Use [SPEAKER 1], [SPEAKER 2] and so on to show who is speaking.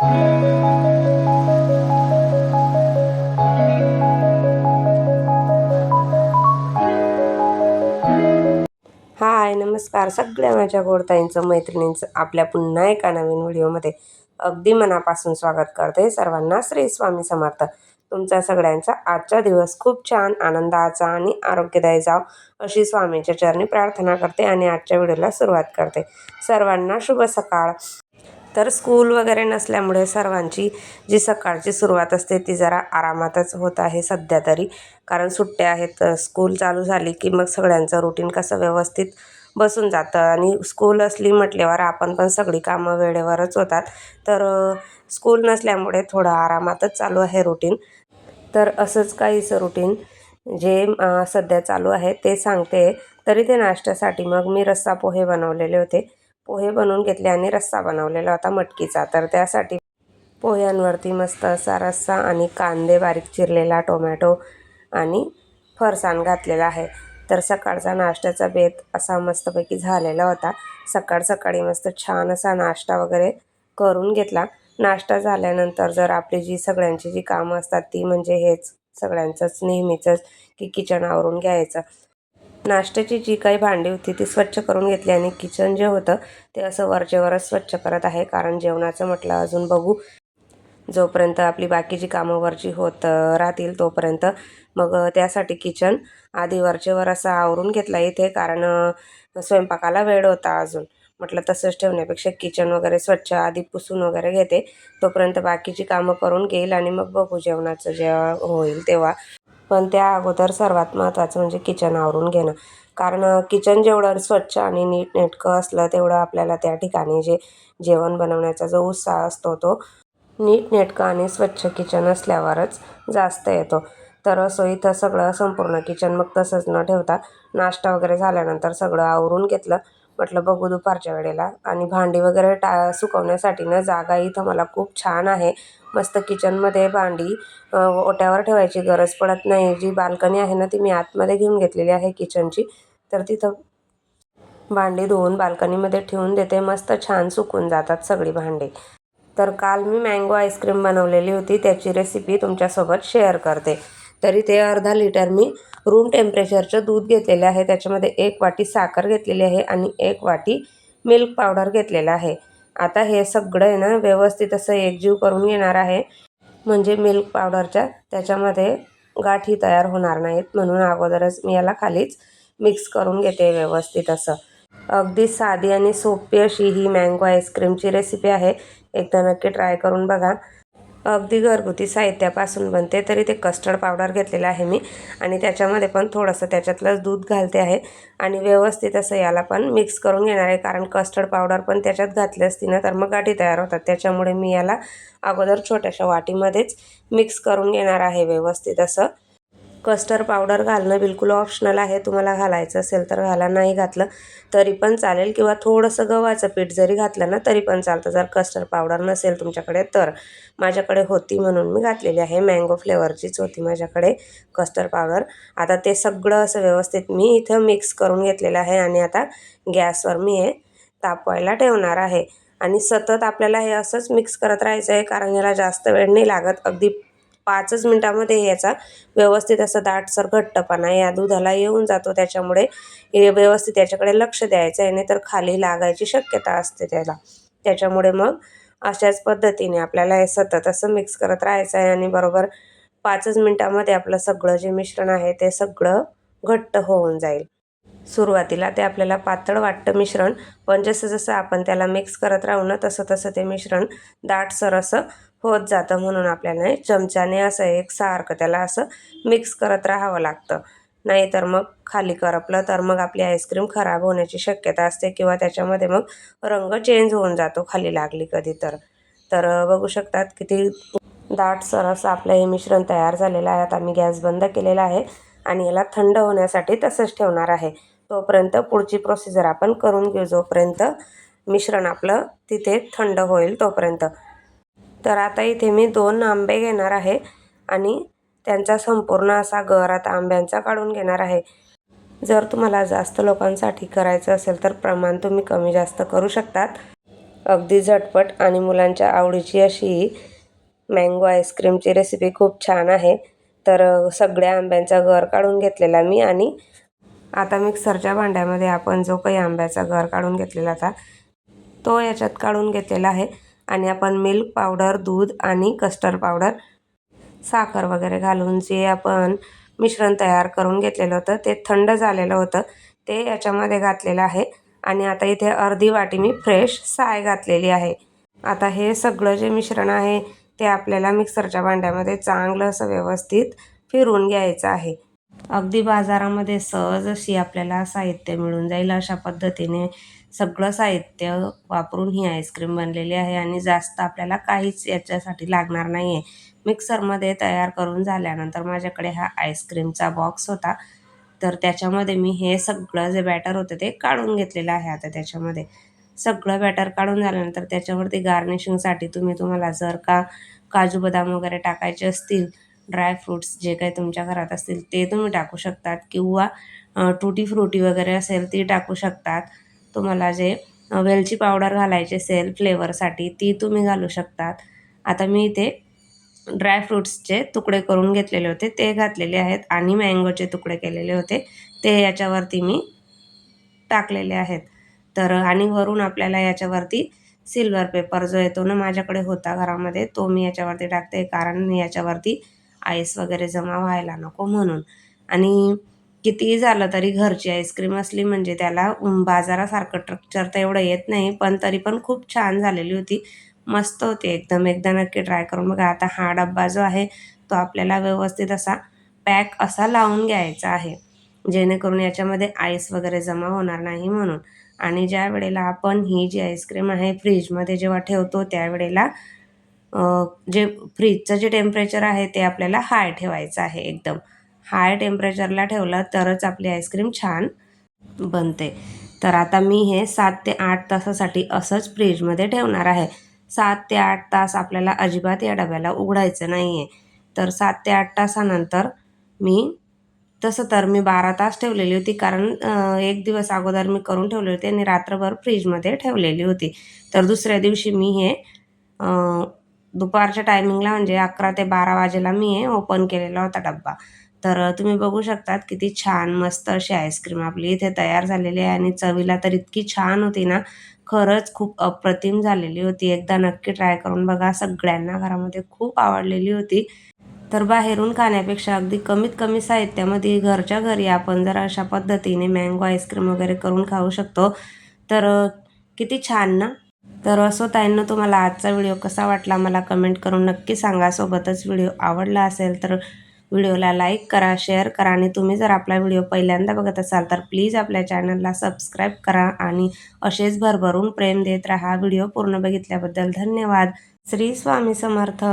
[SPEAKER 1] हाय नमस्कार सगळ्या माझ्या गोडताईंचं मैत्रिणींचं आपल्या पुन्हा एका नवीन व्हिडिओमध्ये अगदी मनापासून स्वागत करते सर्वांना श्री स्वामी समर्थ. तुमचा सगळ्यांचा आजचा दिवस खूप छान आनंदाचा आणि आरोग्यदायी जाव अशी स्वामींच्या चरणी प्रार्थना करते आणि आजच्या व्हिडिओला सुरुवात करते. सर्वांना शुभ सकाळ. तर स्कूल वगैरे नसल्यामुळे सर्वांची जी सकाळची सुरुवात असते ती जरा आरामातच होत आहे सध्या तरी. कारण सुट्ट्या आहेत स्कूल चालू झाली की मग सगळ्यांचं रुटीन कसं व्यवस्थित बसून जातं. आणि स्कूल असली म्हटल्यावर आपण पण सगळी कामं वेळेवरच होतात. तर स्कूल नसल्यामुळे थोडं आरामातच चालू आहे रुटीन तर असंच काहीचं रुटीन जे सध्या चालू आहे ते सांगते. तरी ते नाश्त्यासाठी मग मी रस्सा पोहे बनवलेले होते. पोहे बनवून घेतले आणि रस्सा बनवलेला होता मटकीचा. तर त्यासाठी पोह्यांवरती मस्त असा रस्सा आणि कांदे बारीक चिरलेला टोमॅटो आणि फरसाण घातलेला आहे. तर सकाळचा नाश्त्याचा बेत असा मस्तपैकी झालेला होता. सकाळ सकाळी मस्त छान असा नाश्ता वगैरे करून घेतला. नाश्ता झाल्यानंतर जर आपली जी सगळ्यांची जी कामं असतात ती म्हणजे हेच सगळ्यांचंच नेहमीचंच की किचन आवरून घ्यायचं. नाश्त्याची जी काही भांडी होती ती स्वच्छ करून घेतली आणि किचन जे होतं ते असं वरचेवरच स्वच्छ करत आहे. कारण जेवणाचं म्हटलं अजून बघू. जोपर्यंत आपली बाकीची कामं वरची होत राहतील तोपर्यंत. मग त्यासाठी किचन आधी वरचेवर असं आवरून घेतला इथे. कारण स्वयंपाकाला वेळ होता अजून. म्हटलं तसंच ठेवण्यापेक्षा किचन वगैरे स्वच्छ आधी पुसून वगैरे घेते. तोपर्यंत बाकीची कामं करून घेईल आणि मग बघू जेवणाचं जेव्हा होईल तेव्हा. पण त्या अगोदर सर्वात महत्त्वाचं म्हणजे किचन आवरून घेणं. कारण किचन जेवढं स्वच्छ आणि नीटनेटकं असलं तेवढं आपल्याला त्या ठिकाणी जे जेवण बनवण्याचा जो उत्साह असतो तो नीटनेटकं आणि स्वच्छ किचन असल्यावरच जास्त येतो. तर असो इथं सगळं संपूर्ण किचन मग तसंच न ठेवता नाश्ता वगैरे झाल्यानंतर सगळं आवरून घेतलं. म्हटलं बघू दुपारच्या वेळेला. आणि भांडी वगैरे टा सुकवण्यासाठी ना जागा इथं मला खूप छान आहे. मस्त किचनमध्ये भांडी ओट्यावर ठेवायची गरज पडत नाही. जी बाल्कनी आहे ना ती मी आतमध्ये घेऊन घेतलेली आहे किचनची. तर तिथं भांडी धुवून बाल्कनीमध्ये ठेवून देते. मस्त छान सुकून जातात सगळी भांडी. तर काल मी मँगो आईस्क्रीम बनवलेली होती. त्याची रेसिपी तुमच्यासोबत शेअर करते. तरी ते अर्धा लिटर मी रूम टेम्परेचरचं दूध घेतलेलं आहे. त्याच्यामध्ये एक वाटी साखर घेतलेली आहे आणि एक वाटी मिल्क पावडर घेतलेलं आहे. आता हे सगळं आहे ना व्यवस्थित असं एकजीव करून घेणार आहे. म्हणजे मिल्क पावडरच्या त्याच्यामध्ये गाठी तयार होणार नाहीत म्हणून अगोदरच मी याला खालीच मिक्स करून घेते व्यवस्थित असं. अगदी साधी आणि सोपी अशी ही मँगो आईस्क्रीमची रेसिपी आहे. एकदा नक्की ट्राय करून बघा. अगदी घरगुती साहित्यापासून बनते तरी ते कस्टर्ड पावडर घेतलेलं आहे मी. आणि त्याच्यामध्ये पण थोडंसं त्याच्यातलंच दूध घालते आहे. आणि व्यवस्थित असं याला पण मिक्स करून घेणार आहे कारण कस्टर्ड पावडर पण त्याच्यात घातली असती ना तर मग गाठी तयार होतात. त्याच्यामुळे मी याला अगोदर छोट्याशा वाटीमध्येच मिक्स करून घेणार आहे व्यवस्थित असं. कस्टर्ड पावडर घालणं बिलकुल ऑप्शनल आहे. तुम्हाला घालायचं असेल तर घाला. नाही घातलं तरी पण चालेल किंवा थोडंसं गव्हाचं पीठ जरी घातलं ना तरी पण चालतं. जर कस्टर्ड पावडर नसेल तुमच्याकडे तर. माझ्याकडे होती म्हणून मी घातलेली आहे. मँगो फ्लेवरचीच होती माझ्याकडे कस्टर्ड पावडर. आता ते सगळं असं व्यवस्थित मी इथं मिक्स करून घेतलेलं आहे आणि आता गॅसवर मी हे तापवायला ठेवणार आहे. आणि सतत आपल्याला हे असंच मिक्स करत राहायचं आहे कारण याला जास्त वेळ नाही लागत. अगदी पाचच मिनटामध्ये याचा व्यवस्थित असं दाटसर घट्टपणा या दुधाला येऊन जातो. त्याच्यामुळे व्यवस्थित याच्याकडे लक्ष द्यायचं आहे नाहीतर खाली लागायची शक्यता असते त्याला. त्याच्यामुळे मग अशाच पद्धतीने आपल्याला हे सतत असं मिक्स करत राहायचं आहे आणि बरोबर पाचच मिनटामध्ये आपलं सगळं जे मिश्रण आहे ते सगळं घट्ट होऊन जाईल. सुरुवातीला ते आपल्याला पातळ वाटतं मिश्रण पण जसं जसं आपण त्याला मिक्स करत राहू ना तसं तसं ते मिश्रण दाटसर असं होत जातं म्हणून आपल्याला हे चमच्याने असं एक सारखं त्याला असं मिक्स करत राहावं लागतं. नाहीतर मग खाली करपलं तर मग आपली आईस्क्रीम खराब होण्याची शक्यता असते किंवा त्याच्यामध्ये मग रंग चेंज होऊन जातो खाली लागली कधी तर. तर बघू शकतात किती दाट सरस आपलं हे मिश्रण तयार झालेलं आहे. आता मी गॅस बंद केलेला आहे आणि याला थंड होण्यासाठी तसंच ठेवणार आहे. तोपर्यंत पुढची प्रोसिजर आपण करून घेऊ जोपर्यंत मिश्रण आपलं तिथे थंड होईल तोपर्यंत. तर आता इथे मी दोन आंबे घेणार आहे आणि त्यांचा संपूर्ण असा गर आता आंब्यांचा काढून घेणार आहे. जर तुम्हाला जास्त लोकांसाठी करायचं असेल तर प्रमाण तुम्ही कमी जास्त करू शकतात. अगदी झटपट आणि मुलांच्या आवडीची अशी मँगो आईस्क्रीमची रेसिपी खूप छान आहे. तर सगळ्या आंब्यांचा गर काढून घेतलेला मी आणि आता मिक्सरच्या भांड्यामध्ये आपण जो काही आंब्याचा गर काढून घेतलेला होता तो याच्यात काढून घेतलेला आहे. आणि आपण मिल्क पावडर दूध आणि कस्टर्ड पावडर साखर वगैरे घालून जे आपण मिश्रण तयार करून घेतलेलं होतं ते थंड झालेलं होतं ते याच्यामध्ये घातलेलं आहे. आणि आता इथे अर्धी वाटी मी फ्रेश साय घातलेली आहे. आता हे सगळं जे मिश्रण आहे ते आपल्याला मिक्सरच्या भांड्यामध्ये चांगलं असं व्यवस्थित फिरवून घ्यायचं आहे. अगदी बाजारामध्ये सहज अशी आपल्याला साहित्य मिळून जाईल अशा पद्धतीने सगळं साहित्य वापरून ही आईस्क्रीम बनलेली आहे आणि जास्त आपल्याला काहीच याच्यासाठी लागणार नाही आहे मिक्सरमध्ये तयार करून झाल्यानंतर माझ्याकडे हा आईस्क्रीमचा बॉक्स होता. तर त्याच्यामध्ये मी हे सगळं जे बॅटर होतं ते काढून घेतलेलं आहे आता त्याच्यामध्ये. सगळं बॅटर काढून झाल्यानंतर त्याच्यावरती गार्निशिंगसाठी तुम्ही तुम्हाला जर का काजू बदाम वगैरे टाकायचे असतील ड्रायफ्रूट्स जे काही तुमच्या घरात असतील ते तुम्ही टाकू शकतात किंवा टुटी फ्रुटी वगैरे असेल ती टाकू शकतात. तुम्हाला जे वेलची पावडर घालायची असेल फ्लेवरसाठी ती तुम्ही घालू शकतात. आता मी इथे ड्रायफ्रूट्सचे तुकडे करून घेतलेले होते ते घातलेले आहेत आणि मँगोचे तुकडे केलेले होते ते याच्यावरती मी टाकलेले आहेत. तर आणि वरून आपल्याला याच्यावरती सिल्वर पेपर जो येतो ना माझ्याकडे होता घरामध्ये तो मी याच्यावरती टाकते कारण याच्यावरती आईस वगैरे जमा व्हायला नको म्हणून. आणि कितीही झालं तरी घरची आईस्क्रीम असली म्हणजे त्याला बाजारासारखं स्ट्रक्चर तर एवढं येत नाही पण तरी पण खूप छान झालेली होती. मस्त होती एकदम. एकदा नक्की ट्राय करून बघा. आता हा डब्बा जो आहे तो आपल्याला व्यवस्थित असा पॅक असा लावून घ्यायचा आहे जेणेकरून याच्यामध्ये आईस वगैरे जमा होणार नाही म्हणून. आणि ज्या वेळेला आपण ही जी आईस्क्रीम आहे फ्रीजमध्ये जेव्हा ठेवतो त्यावेळेला जे फ्रीजचं जे टेम्परेचर आहे ते आपल्याला हाय ठेवायचं आहे एकदम. हाय टेम्परेचरला ठेवलं तरच आपली आईस्क्रीम छान बनते. तर आता मी हे सात ते आठ तासासाठी असंच फ्रीजमध्ये ठेवणार आहे. सात ते आठ तास आपल्याला अजिबात या डब्याला उघडायचं नाही आहे तर सात ते आठ तासानंतर मी तसं तर मी बारा तास ठेवलेली होती कारण एक दिवस अगोदर मी करून ठेवली होती आणि रात्रभर फ्रीजमध्ये ठेवलेली होती. तर दुसऱ्या दिवशी मी हे दुपारच्या टायमिंगला म्हणजे अकरा ते बारा वाजेला मी हे ओपन केलेला होता डब्बा. तर तुम्ही बघू शकतात किती छान मस्त अशी आईस्क्रीम आपली इथे तयार झालेली आहे आणि चवीला तर इतकी छान होती ना खरंच खूप अप्रतिम झालेली होती. एकदा नक्की ट्राय करून बघा सगळ्यांना घरामध्ये खूप आवडलेली होती. तर बाहेरून खाण्यापेक्षा अगदी कमीत कमी साहित्यामध्ये घरच्या घरी आपण जर अशा पद्धतीने मँगो आईस्क्रीम वगैरे करून खाऊ शकतो तर किती छान ना? तर असो ताईंनो तुम्हाला आजचा व्हिडिओ कसा वाटला मला कमेंट करून नक्की सांगा. सोबतच व्हिडिओ आवडला असेल तर व्हिडिओला लाईक करा शेअर करा आणि तुम्ही जर आपला व्हिडिओ पहिल्यांदा बघत असाल तर प्लीज आपल्या चॅनलला सबस्क्राईब करा आणि असेच भरभरून प्रेम देत राहा. व्हिडिओ पूर्ण बघितल्याबद्दल धन्यवाद. श्री स्वामी समर्थ.